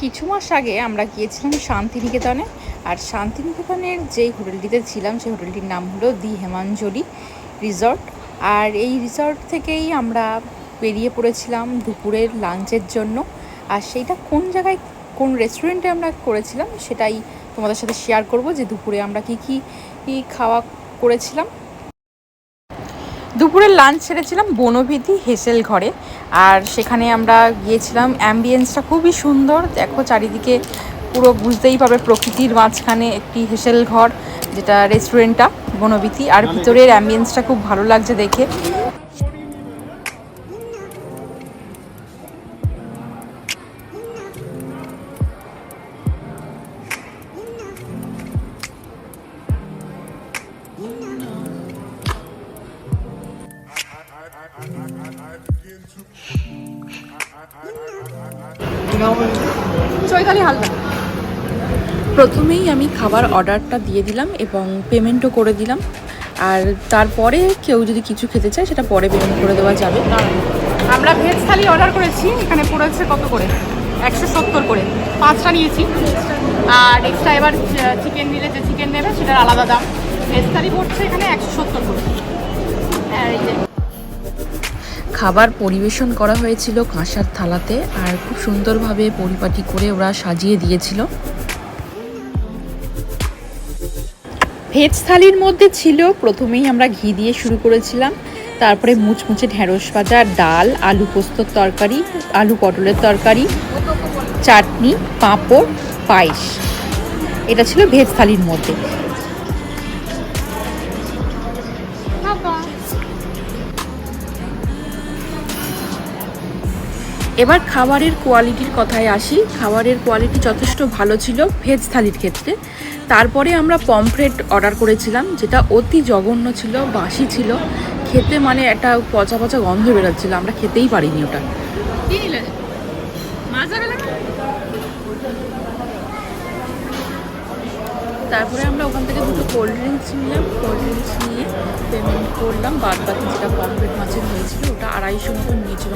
কিছু মাস আগে আমরা গিয়েছিলাম শান্তিনিকেতনে, আর শান্তিনিকেতনের যেই হোটেলটিতে ছিলাম, সেই হোটেলটির নাম হলো দি হেমাঞ্জলি রিসর্ট। আর এই রিসর্ট থেকেই আমরা বেরিয়ে পড়েছিলাম দুপুরের লাঞ্চের জন্য। আর সেইটা কোন জায়গায়, কোন রেস্টুরেন্টে আমরা করেছিলাম, সেটাই তোমাদের সাথে শেয়ার করব যে দুপুরে আমরা কি কি খাওয়া করেছিলাম। দুপুরের লাঞ্চ সেরেছিলাম বনভীতি হেসেল ঘরে। আর সেখানে আমরা গিয়েছিলাম অ্যাম্বিয়েন্সটা খুবই সুন্দর। দেখো চারিদিকে পুরো বুঝতেই পাবে প্রকৃতির মাঝখানে একটি হেসেল ঘর যেটা রেস্টুরেন্টটা বনভীতি। আর ভিতরের অ্যাম্বিয়েন্সটা খুব ভালো লাগছে দেখে। চৈতালি হালকা প্রথমেই আমি খাবার অর্ডারটা দিয়ে দিলাম এবং পেমেন্টও করে দিলাম। আর তারপরে কেউ যদি কিছু খেতে চায় সেটা পরে পেমেন্ট করে দেওয়া যাবে। আমরা ভেজ থালি অর্ডার করেছি এখানে পড়েছে কত করে? একশো সত্তর করে। পাঁচটা নিয়েছি। আর এক্সট্রা এবার চিকেন দিলে যে চিকেন নেবে সেটার আলাদা দাম। ভেজ থালি পড়ছে এখানে একশো সত্তর করে। আর এই যে খাবার পরিবেশন করা হয়েছিল কাঁসার থালাতে আর খুব সুন্দরভাবে পরিপাটি করে ওরা সাজিয়ে দিয়েছিল। ভেজ থালির মধ্যে ছিল, প্রথমেই আমরা ঘি দিয়ে শুরু করেছিলাম। তারপরে মুচমুচে ঢেঁড়স ভাজা, ডাল, আলু পোস্তর তরকারি, আলু পটলের তরকারি, চাটনি, পাঁপড়, পায়েস। এটা ছিল ভেজ থালির মধ্যে। এবার খাবারের কোয়ালিটির কথায় আসি। খাবারের কোয়ালিটি যথেষ্ট ভালো ছিল ভেজ থালির ক্ষেত্রে। তারপরে আমরা পমফ্রেট অর্ডার করেছিলাম, যেটা অতি জঘন্য ছিল, বাসি ছিল। খেতে মানে একটা পচা পচা গন্ধ বেরোচ্ছিলো, আমরা খেতেই পারিনি ওটা কি নিলে মাছ যাবে না তারপরে আমরা ওখান থেকে দুটো কোল্ড ড্রিঙ্কস নিলাম। কোল্ড ড্রিঙ্কস নিয়ে পেমেন্ট করলাম। বাদ বাকি যেটা পমফ্রেট মাছের হয়েছিল ওটা আড়াইশো মতন নিয়েছিল।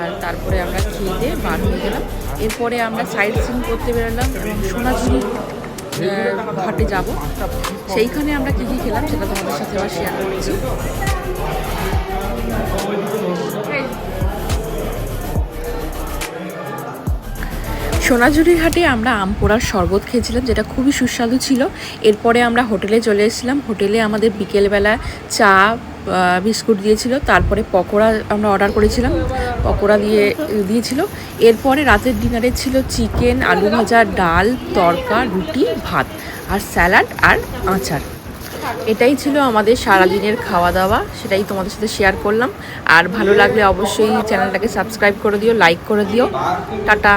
আর তারপরে আমরা খেয়ে দিয়ে বার হয়ে গেলাম। এরপরে আমরা সাইড সিন করতে বেরোলাম এবং সোনাঝুরি ঘাটে যাব। সেইখানে আমরা কী কী খেলাম সেটা তোমাদের সাথে আবার শেয়ার করছি। সোনাঝুরির হাটে আমরা আম পোড়ার শরবত খেয়েছিলাম, যেটা খুবই সুস্বাদু ছিল। এরপরে আমরা হোটেলে চলে এসেছিলাম। হোটেলে আমাদের বিকেলবেলা চা বিস্কুট দিয়েছিল, তারপরে পকোড়া আমরা অর্ডার করেছিলাম, পকোড়া দিয়ে, দিয়েছিল। এরপরে রাতের ডিনারে ছিল চিকেন, আলু ভাজা, ডাল, তরকা, রুটি, ভাত, আর স্যালাড আর আচার। এটাই ছিল আমাদের সারাদিনের খাওয়া দাওয়া সেটাই তোমাদের সাথে শেয়ার করলাম। আর ভালো লাগলে অবশ্যই চ্যানেলটাকে সাবস্ক্রাইব করে দিও লাইক করে দিও। টাটা।